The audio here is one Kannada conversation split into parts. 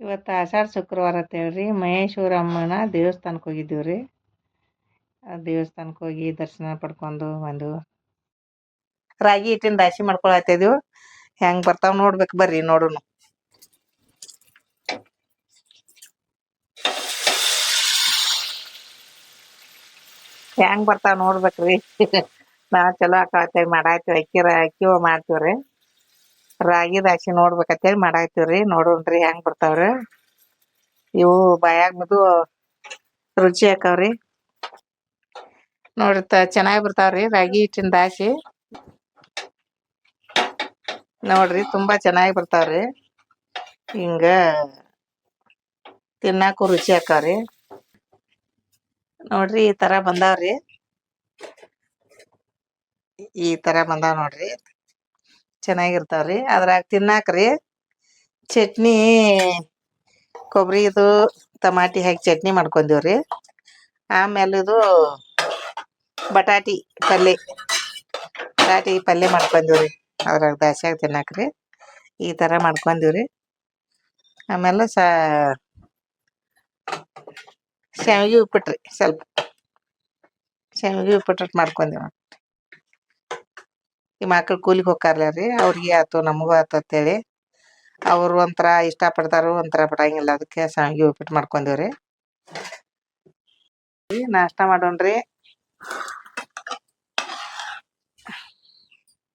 ಇವತ್ತು ಆಷಾಢ ಶುಕ್ರವಾರ ಅಂತೇಳ್ರಿ, ಮಹೇಶ್ವರಮ್ಮನ ದೇವಸ್ಥಾನಕ್ಕೆ ಹೋಗಿದ್ದೀವಿ ರೀ ಆ ದೇವಸ್ಥಾನಕ್ಕೆ ಹೋಗಿ ದರ್ಶನ ಪಡ್ಕೊಂಡು ಬಂದು ರಾಗಿ ಹಿಟ್ಟಿನ ರಾಶಿ ಮಾಡ್ಕೊಳತ್ತಿದ್ವು ಹೆಂಗೆ ಬರ್ತಾವ ನೋಡ್ಬೇಕು ಬರ್ರಿ ನೋಡುನು. ಹೆಂಗ್ ಬರ್ತಾವ ನೋಡ್ಬೇಕ್ರಿ. ನಾ ಚಲೋ ಆಕಳತ್ತೇಳಿ ಮಾಡಾಯ್ತೀವಿ, ಅಕ್ಕಿರ ಅಕ್ಕಿವ ಮಾಡ್ತೀವ್ರಿ. ರಾಗಿ ದಾಸಿ ನೋಡ್ಬೇಕಂತೇಳಿ ಮಾಡಾಕ್ತೀವ್ರಿ ನೋಡೋಣ್ರಿ ಹೆಂಗ್ ಬರ್ತಾವ್ರಿ. ಇವು ಬಾಯಾಗ ಮದು ರುಚಿ ಹಾಕವ್ರಿ ನೋಡ್ರಿ ಚೆನ್ನಾಗಿ ಬರ್ತಾವ್ರಿ ರಾಗಿ ಹಿಟ್ಟಿನ ದಾಸಿ ನೋಡ್ರಿ ತುಂಬಾ ಚೆನ್ನಾಗಿ ಬರ್ತಾವ್ರಿ. ಹಿಂಗ ತಿನ್ನಾಕು ರುಚಿ ಹಾಕವ್ರಿ ನೋಡ್ರಿ ಈ ತರ ಬಂದಾವ್ರಿ. ಈ ತರ ಬಂದಾವ್ ನೋಡ್ರಿ. ಚೆನ್ನಾಗಿರ್ತಾವ್ರಿ. ಅದ್ರಾಗ ತಿನ್ನಾಕ್ರಿ. ಚಟ್ನಿ ಕೊಬ್ಬರಿದು ಟಮಾಟಿ ಹಾಕಿ ಚಟ್ನಿ ಮಾಡ್ಕೊಂಡಿವ್ರಿ ಆಮೇಲೆ ಇದು ಬಟಾಟಿ ಪಲ್ಯ ಬಟಾಟಿ ಪಲ್ಯ ಮಾಡ್ಕೊಂಡೀವ್ರಿ ಅದ್ರಾಗ ದಾಸ್ಯಾಗ ತಿನ್ನಾಕ್ರಿ. ಈ ಥರ ಮಾಡ್ಕೊಂಡೀವ್ರಿ ಆಮೇಲೆ ಸಾ, ಶಾವಿಗೆ ಉಪ್ಪಿಟ್ರಿ ಸ್ವಲ್ಪ. ಶಾವಿಗೆ ಉಪ್ಪಿಟ್ಟು ಮಾಡ್ಕೊಂಡೇವ ಈ ಮಕ್ಳು ಕೂಲಿಗೆ ಹೋಗ್ತಾರಲ್ಲ ರೀ ಅವ್ರಿಗೆ ಆತು, ನಮಗೂ ಆತು ಅಂತೇಳಿ. ಅವ್ರು ಒಂಥರ ಇಷ್ಟ ಪಡ್ತಾರು ಒಂಥರ ಪಡಂಗಿಲ್ಲ. ಅದಕ್ಕೆ ಶಾವಿಗೆ ಉಪ್ಪಿಟ್ಟು ಮಾಡ್ಕೊಂಡೇವ್ರಿ. ನಾಷ್ಟ ಮಾಡೋಣ್ರಿ.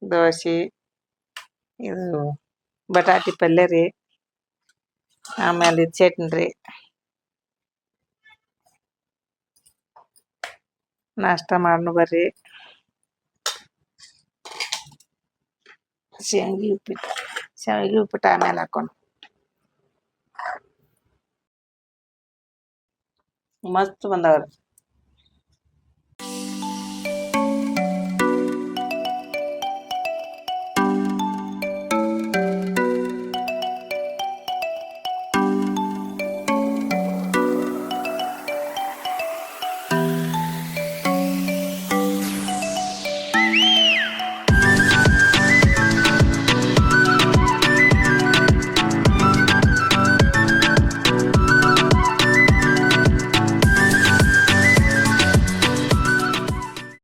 ದೋಸೆ, ಇದು ಬಟಾಟಿ ಪಲ್ಯ ರೀ. ಆಮೇಲೆ ಇದು ಚಟ್ನಿ ರೀ. ನಾಷ್ಟ ಮಾಡ್ನು ಬರ್ರಿ. ಶಾವಿಗೆ ಉಪ್ಪಿಟ್ಟು ಶಾವಿಗೆ ಉಪ್ಪಿಟ್ಟು ಆಮೇಲೆ ಹಾಕೊಂಡು. ಮಸ್ತ್ ಬಂದವ್ರಿ